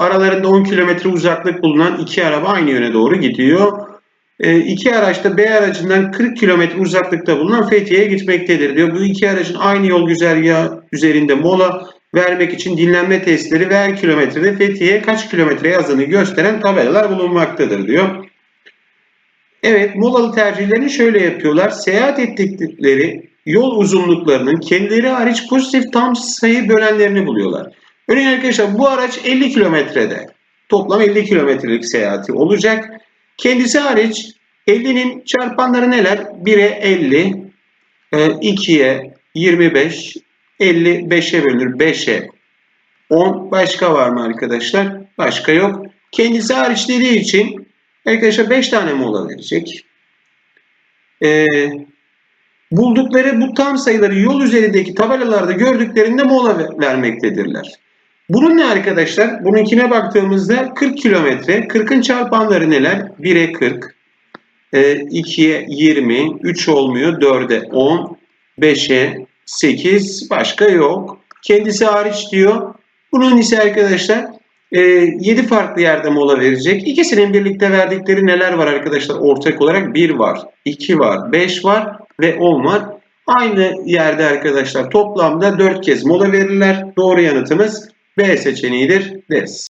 Aralarında 10 kilometre uzaklık bulunan iki araba aynı yöne doğru gidiyor. E, iki araç da B aracından 40 kilometre uzaklıkta bulunan Fethiye'ye gitmektedir diyor. Bu iki aracın aynı yol güzergahı üzerinde mola vermek için dinlenme testleri ve her kilometrede Fethiye'ye kaç kilometre yazdığını gösteren tabelalar bulunmaktadır diyor. Evet, molalı tercihlerini şöyle yapıyorlar. Seyahat ettikleri yol uzunluklarının kendileri hariç pozitif tam sayı bölenlerini buluyorlar. Örneğin arkadaşlar bu araç 50 kilometrede. Toplam 50 kilometrelik seyahati olacak. Kendisi hariç 50'nin çarpanları neler? 1'e 50, 2'ye 25, 55'e bölünür 5'e 10. Başka var mı arkadaşlar? Başka yok. Kendisi hariç dediği için arkadaşlar 5 tane mola verecek. Ee, buldukları bu tam sayıları yol üzerindeki tabelalarda gördüklerinde mola ve- vermektedirler. Bunun ne arkadaşlar? Bununkine baktığımızda 40 kilometre. 40'ın çarpanları neler? 1'e 40, e, 2'ye 20, 3 olmuyor, 4'e 10, 5'e 8, başka yok. Kendisi hariç diyor. Bunun ise arkadaşlar 7 farklı yerde mola verecek. İkisinin birlikte verdikleri neler var arkadaşlar? Ortak olarak 1 var, 2 var, 5 var ve 10 var. Aynı yerde arkadaşlar toplamda 4 kez mola verirler. Doğru yanıtımız B seçeneğidir deriz.